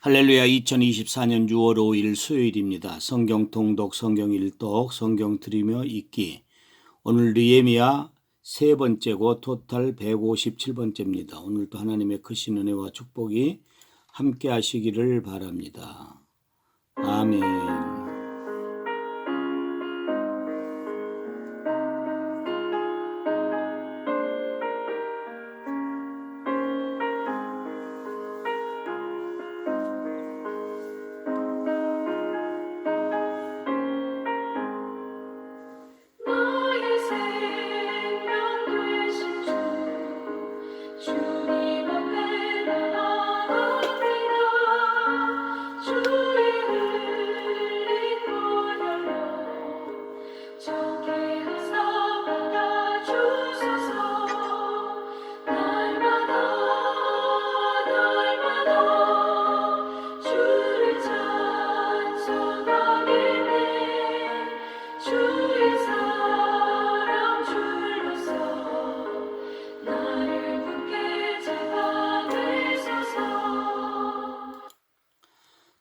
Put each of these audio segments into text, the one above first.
할렐루야 2024년 6월 5일 수요일입니다. 성경 통독, 성경 일독, 성경 들으며 읽기. 오늘 느헤미야 세 번째고 토탈 157번째입니다. 오늘도 하나님의 크신 은혜와 축복이 함께 하시기를 바랍니다. 아멘.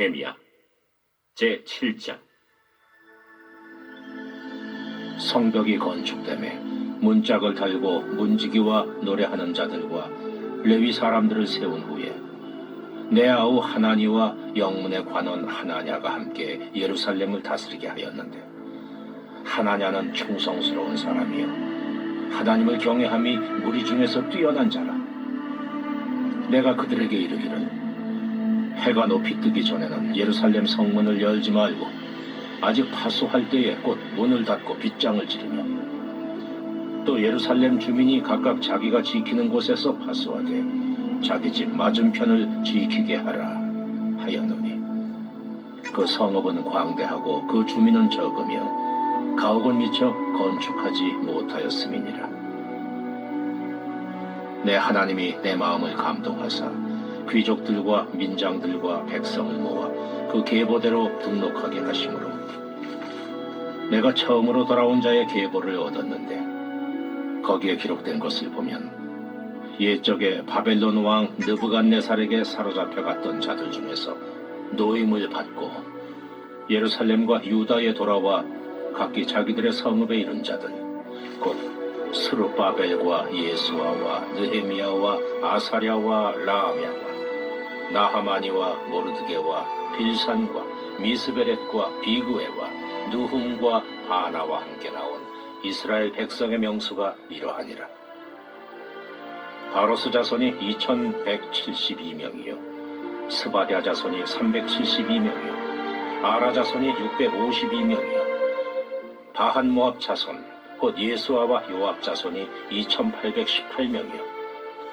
느헤미야 제 7장. 성벽이 건축됨에 문짝을 달고 문지기와 노래하는 자들과 레위 사람들을 세운 후에 내 아우 하나니와 영문의 관원 하나냐가 함께 예루살렘을 다스리게 하였는데 하나냐는 충성스러운 사람이요. 하나님을 경외함이 무리 중에서 뛰어난 자라. 내가 그들에게 이르기를 해가 높이 뜨기 전에는 예루살렘 성문을 열지 말고 아직 파수할 때에 곧 문을 닫고 빗장을 지르며 또 예루살렘 주민이 각각 자기가 지키는 곳에서 파수하되 자기 집 맞은편을 지키게 하라 하였노니 그 성읍은 광대하고 그 주민은 적으며 가옥은 미처 건축하지 못하였음이니라. 내 하나님이 내 마음을 감동하사 귀족들과 민장들과 백성을 모아 그 계보대로 등록하게 하심으로 내가 처음으로 돌아온 자의 계보를 얻었는데 거기에 기록된 것을 보면 옛적에 바벨론 왕 느부갓네살에게 사로잡혀 갔던 자들 중에서 노임을 받고 예루살렘과 유다에 돌아와 각기 자기들의 성읍에 이른 자들 곧 스루바벨과 예수아와 느헤미야와 아사랴와 라암야와 나하마니와 모르드게와 빌산과 미스베렛과 비그웨와 누훔과 바나와 함께 나온 이스라엘 백성의 명수가 이러하니라. 바로스 자손이 2172명이요. 스바디아 자손이 372명이요. 아라 자손이 652명이요. 바한 모압 자손 곧 예수아와 요압 자손이 2818명이요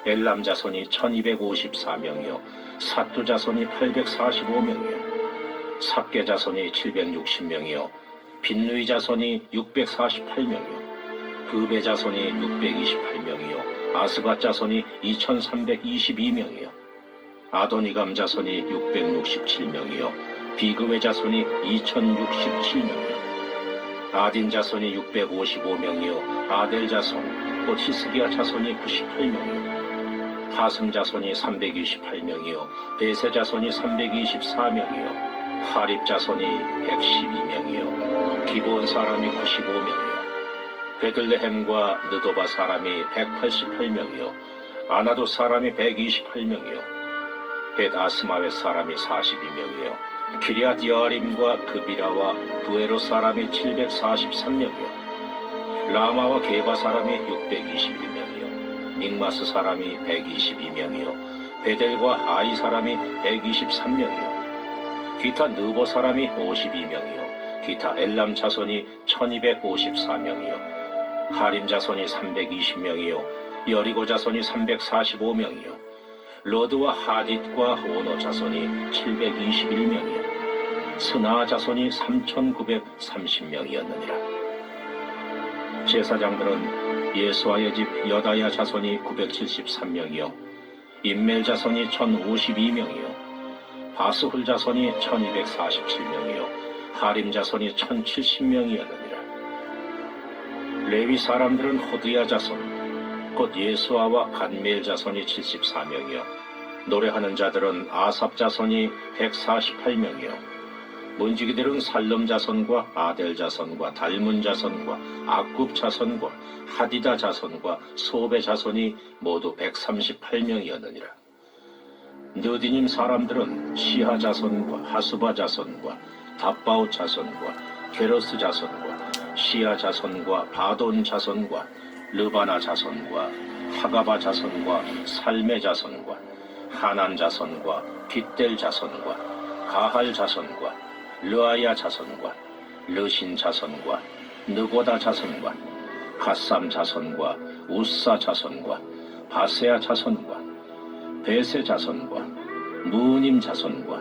엘람 자손이 1254명이요 사투 자손이 845명이요 삭개 자손이 760명이요 빈누이 자손이 648명이요 그베 자손이 628명이요 아스가 자손이 2322명이요 아도니감 자손이 667명이요 비그웨 자손이 2067명이요 아딘 자손이 655명이요 아델 자손 곧 히스기야 자손이 98명이요 하승 자손이 328명이요 베세 자손이 324명이요 하립 자손이 112명이요 기본 사람이 95명이요 베들레헴과 느도바 사람이 188명이요 아나도 사람이 128명이요 베다스마웨 사람이 42명이요 기리앗 여아림과 그비라와 부에로 사람이 743명이요 라마와 게바 사람이 621명이요 닉마스 사람이 122명이요. 베델과 아이 사람이 123명이요. 기타 느보 사람이 52명이요. 기타 엘람 자손이 1254명이요. 하림 자손이 320명이요. 여리고 자손이 345명이요. 로드와 하딧과 오노 자손이 721명이요. 스나 자손이 3930명이었느니라. 제사장들은 예수와의 집 여다야 자손이 973명이요. 인멜 자손이 1052명이요. 바스훌 자손이 1247명이요. 하림 자손이 1070명이었느니라. 레위 사람들은 호드야 자손 곧 예수아와 간멜 자손이 74명이요. 노래하는 자들은 아삽 자손이 148명이요 문지기들은 살름 자손과 아델 자손과 달문 자손과 악굽 자손과 하디다 자손과 소베 자손이 모두 138명이었느니라. 느디님 사람들은 시하 자손과 하수바 자손과 답바오 자손과 게로스 자손과 시야 자손과 바돈 자손과 르바나 자손과 하가바 자손과 살메 자손과 하난 자손과 빗델 자손과 가할 자손과 르아야 자손과 르신 자손과 느고다 자손과 가삼 자손과 우사 자손과 바세아 자손과 베세 자손과 무님 자손과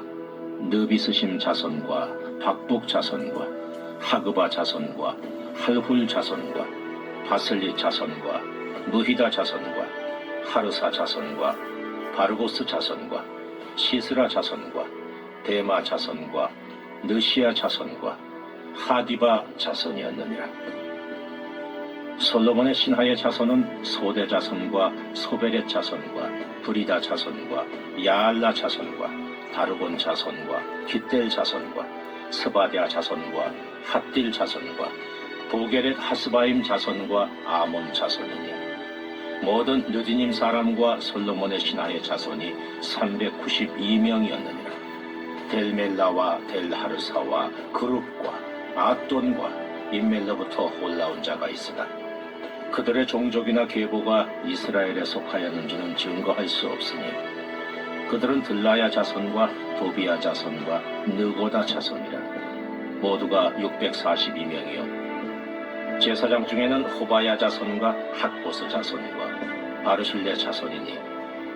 느비스심 자손과 박북 자손과 하그바 자손과 할훌 자손과 바슬리 자손과 무히다 자손과 하르사 자손과 바르고스 자손과 시스라 자손과 데마 자손과 느시아 자손과 하디바 자손이었느니라. 솔로몬의 신하의 자손은 소대 자손과 소베렛 자손과 브리다 자손과 야알라 자손과 다르곤 자손과 깃델 자손과 스바디아 자손과 핫딜 자손과 보게렛 하스바임 자손과 아몬 자손이니 모든 느디님 사람과 솔로몬의 신하의 자손이 392명이었느니라 델멜라와 델하르사와 그룹과 아돈과 인멜로부터 올라온 자가 있으나 그들의 종족이나 계보가 이스라엘에 속하였는지는 증거할 수 없으니 그들은 들라야 자손과 도비야 자손과 느고다 자손이라. 모두가 642명이요. 제사장 중에는 호바야 자손과 핫보스 자손과 바르실레 자손이니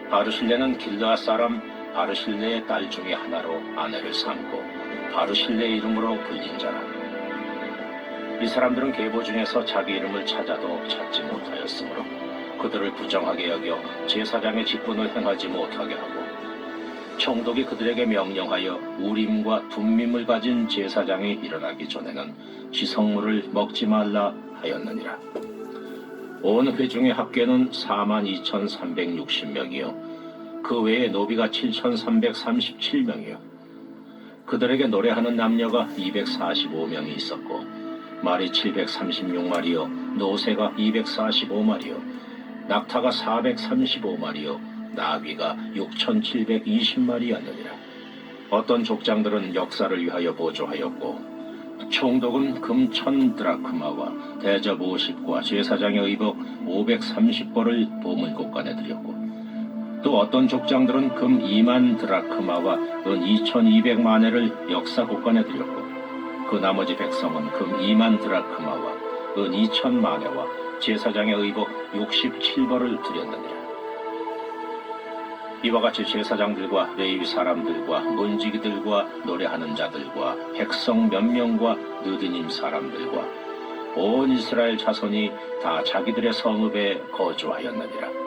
바르실레는 길르앗 사람 바르실레의 딸 중에 하나로 아내를 삼고 바르실레 이름으로 불린 자라 이 사람들은 계보 중에서 자기 이름을 찾아도 찾지 못하였으므로 그들을 부정하게 여겨 제사장의 직분을 행하지 못하게 하고 총독이 그들에게 명령하여 우림과 둠밈을 가진 제사장이 일어나기 전에는 지성물을 먹지 말라 하였느니라. 온 회중의 합계는 4만 2,360명이요. 그 외에 노비가 7,337명이요. 그들에게 노래하는 남녀가 245명이 있었고 말이 736마리요, 노새가 245마리요, 낙타가 435마리요, 나귀가 6,720마리였느니라. 어떤 족장들은 역사를 위하여 보조하였고 총독은 금 천 드라크마와 대접 50과 제사장의 의복 530벌을 보물국간에 드렸고 또 어떤 족장들은 금 2만 드라크마와 은 2,200만회를 역사국간에 드렸고 그 나머지 백성은 금 2만 드라크마와 은 2천만회와 제사장의 의복 67벌을 드렸느니라. 이와 같이 제사장들과 레위 사람들과 문지기들과 노래하는 자들과 백성 몇 명과 느드님 사람들과 온 이스라엘 자손이 다 자기들의 성읍에 거주하였느니라.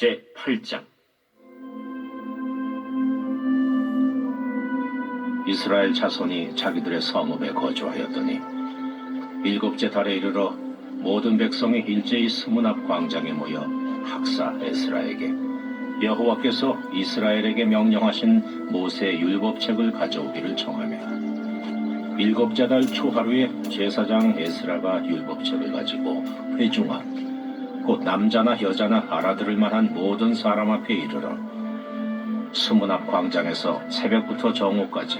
제 8장. 이스라엘 자손이 자기들의 성읍에 거주하였더니 일곱째 달에 이르러 모든 백성이 일제히 스문 앞 광장에 모여 학사 에스라에게 여호와께서 이스라엘에게 명령하신 모세의 율법책을 가져오기를 청하며 일곱째 달 초하루에 제사장 에스라가 율법책을 가지고 회중아 곧 남자나 여자나 알아들을 만한 모든 사람 앞에 이르러 수문 앞 광장에서 새벽부터 정오까지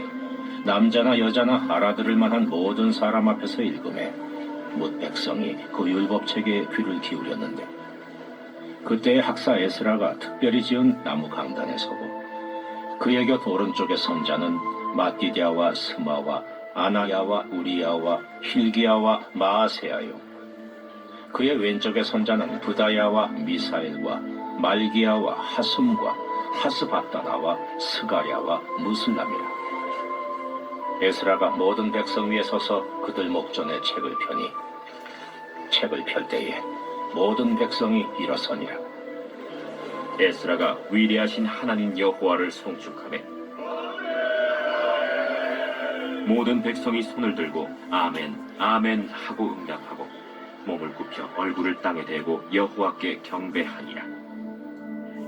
남자나 여자나 알아들을 만한 모든 사람 앞에서 읽음에 못 백성이 그 율법책에 귀를 기울였는데 그때 학사 에스라가 특별히 지은 나무 강단에 서고 그의 곁 오른쪽에 선자는 마띠디아와 스마와 아나야와 우리야와 힐기야와 마아세야요 그의 왼쪽에 선자는 부다야와 미사엘과 말기야와 하숨과 하스바다나와 스가랴와 무슬람이라. 에스라가 모든 백성 위에 서서 그들 목전에 책을 펴니 책을 펼 때에 모든 백성이 일어서니라. 에스라가 위대하신 하나님 여호와를 송축하매 모든 백성이 손을 들고 아멘 아멘 하고 응답하고 몸을 굽혀 얼굴을 땅에 대고 여호와께 경배하니라.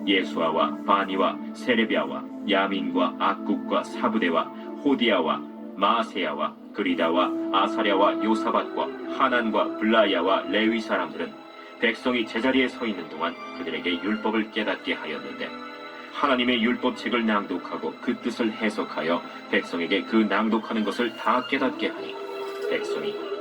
예수아와 바니와 세레비아와 야민과 악국과 사부대와 호디아와 마세야와 그리다와 아사랴와 요사밭과 하난과 블라야와 레위 사람들은 백성이 제자리에 서 있는 동안 그들에게 율법을 깨닫게 하였는데 하나님의 율법책을 낭독하고 그 뜻을 해석하여 백성에게 그 낭독하는 것을 다 깨닫게 하니 백성이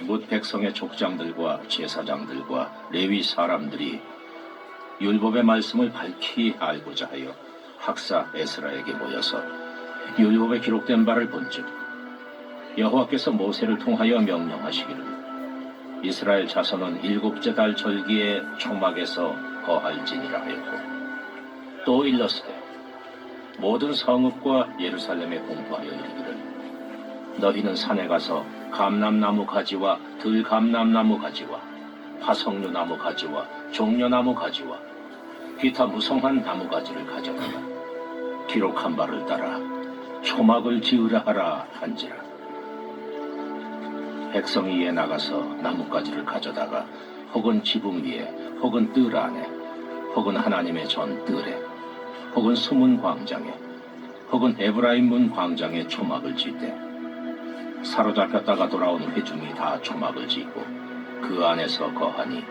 못 백성의 족장들과 제사장들과 레위 사람들이 율법의 말씀을 밝히 알고자 하여 학사 에스라에게 모여서 율법에 기록된 바를 본즉 여호와께서 모세를 통하여 명령하시기를 이스라엘 자손은 일곱째 달 절기에 초막에서 거할지니라 하였고 또 일렀으되 모든 성읍과 예루살렘에 공포하여 이르기를 너희는 산에 가서 감람나무 가지와 들감람나무 가지와 화석류 나무 가지와 종려나무 가지와 기타 무성한 나무 가지를 가져다가 기록한 바를 따라 초막을 지으라 하라 한지라. 백성이 이에 나가서 나뭇가지를 가져다가 혹은 지붕 위에 혹은 뜰 안에 혹은 하나님의 전 뜰에 혹은 수문 광장에 혹은 에브라임 문 광장에 초막을 짓되 사로잡혔다가 돌아온 회중이 다 초막을 짓고 그 안에서 거하니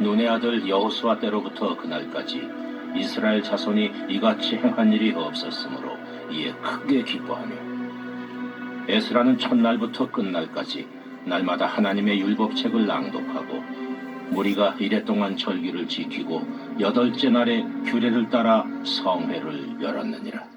눈의 아들 여호수아 때로부터 그날까지 이스라엘 자손이 이같이 행한 일이 없었으므로 이에 크게 기뻐하며 에스라는 첫날부터 끝날까지 날마다 하나님의 율법책을 낭독하고 무리가 이래 동안 절기를 지키고 여덟째 날에 규례를 따라 성회를 열었느니라.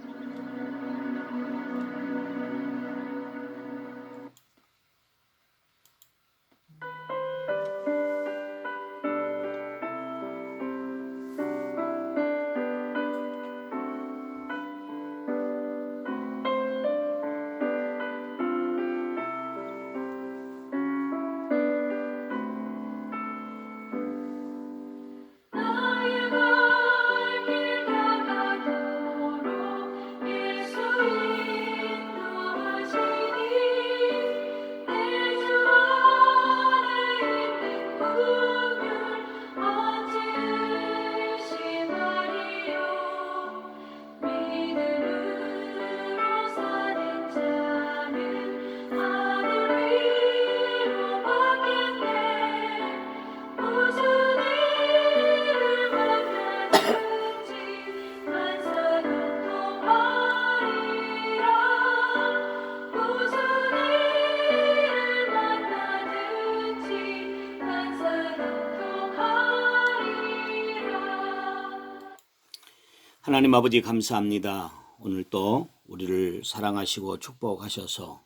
하나님 아버지 감사합니다. 오늘 또 우리를 사랑하시고 축복하셔서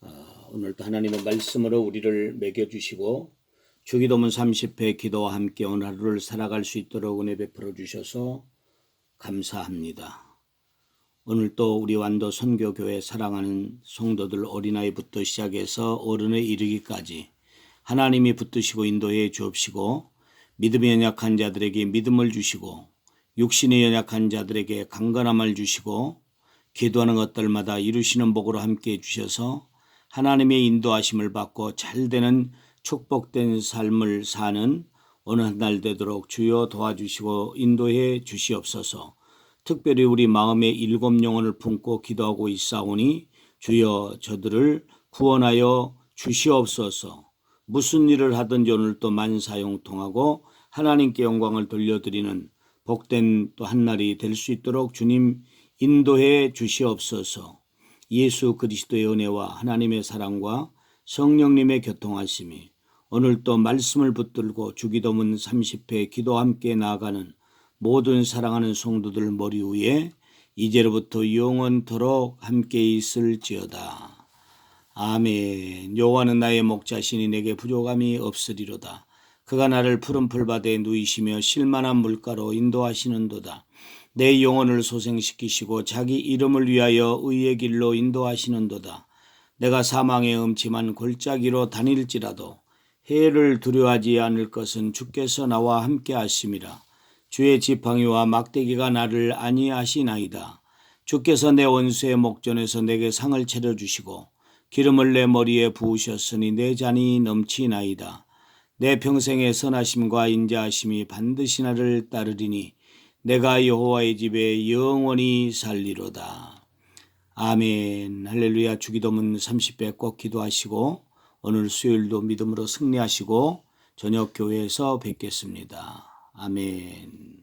어, 오늘 또 하나님의 말씀으로 우리를 먹여주시고 주기도문 30회 기도와 함께 오늘 하루를 살아갈 수 있도록 은혜 베풀어 주셔서 감사합니다. 오늘 또 우리 완도 선교교회 사랑하는 성도들 어린아이부터 시작해서 어른에 이르기까지 하나님이 붙드시고 인도해 주옵시고 믿음이 연약한 자들에게 믿음을 주시고 육신이 연약한 자들에게 강건함을 주시고 기도하는 것들마다 이루시는 복으로 함께 해 주셔서 하나님의 인도하심을 받고 잘 되는 축복된 삶을 사는 어느 한 날 되도록 주여 도와주시고 인도해 주시옵소서. 특별히 우리 마음의 일곱 영혼을 품고 기도하고 있사오니 주여 저들을 구원하여 주시옵소서. 무슨 일을 하든지 오늘 또 만사용통하고 하나님께 영광을 돌려드리는 복된 또 한날이 될 수 있도록 주님 인도해 주시옵소서. 예수 그리스도의 은혜와 하나님의 사랑과 성령님의 교통하심이 오늘 또 말씀을 붙들고 주기도문 30회 기도 함께 나아가는 모든 사랑하는 성도들 머리 위에 이제로부터 영원토록 함께 있을지어다. 아멘. 여호와는 나의 목자시니 내게 부족함이 없으리로다. 그가 나를 푸른 풀밭에 누이시며 실만한 물가로 인도하시는도다. 내 영혼을 소생시키시고 자기 이름을 위하여 의의 길로 인도하시는도다. 내가 사망의 음침한 골짜기로 다닐지라도 해를 두려워하지 않을 것은 주께서 나와 함께 하심이라. 주의 지팡이와 막대기가 나를 안위하시나이다. 주께서 내 원수의 목전에서 내게 상을 차려주시고 기름을 내 머리에 부으셨으니 내 잔이 넘치나이다. 내 평생의 선하심과 인자하심이 반드시 나를 따르리니 내가 여호와의 집에 영원히 살리로다. 아멘. 할렐루야 주기도문 30배 꼭 기도하시고 오늘 수요일도 믿음으로 승리하시고 저녁 교회에서 뵙겠습니다. 아멘.